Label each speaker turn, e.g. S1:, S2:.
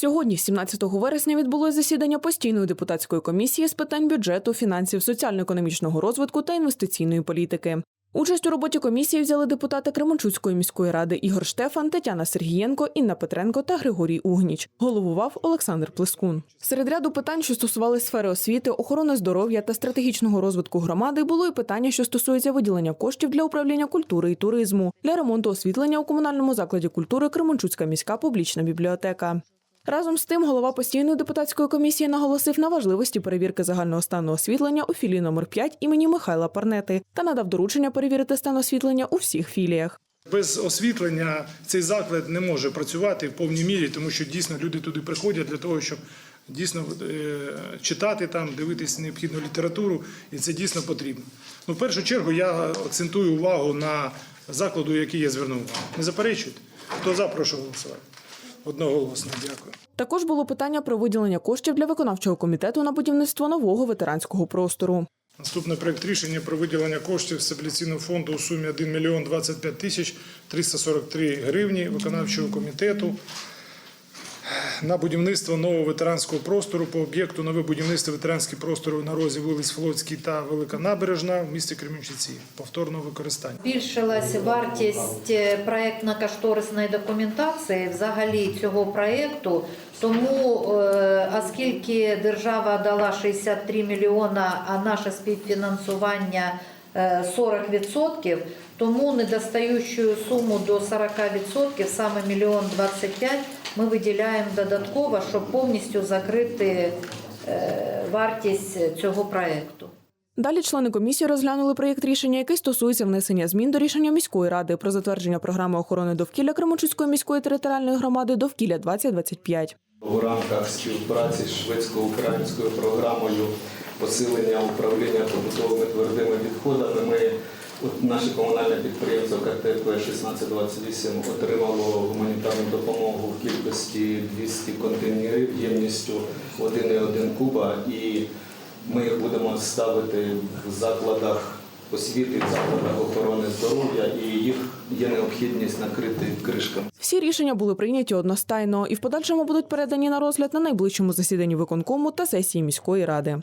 S1: Сьогодні, 17 вересня, відбулось засідання постійної депутатської комісії з питань бюджету, фінансів, соціально-економічного розвитку та інвестиційної політики. Участь у роботі комісії взяли депутати Кременчуцької міської ради Ігор Штефан, Тетяна Сергієнко, Інна Петренко та Григорій Угніч. Головував Олександр Плескун. Серед ряду питань, що стосували сфери освіти, охорони здоров'я та стратегічного розвитку громади, було і питання, що стосується виділення коштів для управління культури і туризму, для ремонту освітлення у комунальному закладі культури Кременчуцька міська публічна бібліотека. Разом з тим, голова постійної депутатської комісії наголосив на важливості перевірки загального стану освітлення у філії номер 5 імені Михайла Парнети та надав доручення перевірити стан освітлення у всіх філіях.
S2: Без освітлення цей заклад не може працювати в повній мірі, тому що дійсно люди туди приходять для того, щоб дійсно е, читати там, дивитись необхідну літературу, і це дійсно потрібно. Ну, в першу чергу я акцентую увагу на закладу, який я звернув. Не заперечуйте. Хто за, прошу голосувати. Одноголосно, дякую.
S1: Також було питання про виділення коштів для виконавчого комітету на будівництво нового ветеранського простору.
S2: Наступний проект рішення про виділення коштів стабіляційного фонду у сумі 1 мільйон 25 тисяч 343 гривні виконавчого комітету на будівництво нового ветеранського простору по об'єкту нове будівництво ветеранських просторів на розі вулиць Флотській та Велика Набережна в місті Кременчуці. Повторного використання.
S3: Збільшилась вартість е, проєктно-кошторисної документації взагалі цього проєкту. Тому, е, оскільки держава дала 63 мільйона, а наше співфінансування е, 40%, тому недостаючу суму до 40%, саме мільйон 25, ми виділяємо додатково, щоб повністю закрити е, вартість цього проєкту.
S1: Далі члени комісії розглянули проєкт рішення, який стосується внесення змін до рішення міської ради про затвердження програми охорони довкілля Кременчуцької міської територіальної громади довкілля 2025
S4: У рамках співпраці з шведсько-українською програмою посилення управління побутовими твердими відходами ми от наше комунальне підприємство КТП 1628 отримало гуманітарну допомогу в кількості 200 контейнерів ємністю 1,1 куба, і ми їх будемо ставити в закладах освіти, в закладах охорони здоров'я, і їх є необхідність накрити кришками.
S1: Всі рішення були прийняті одностайно і в подальшому будуть передані на розгляд на найближчому засіданні виконкому та сесії міської ради.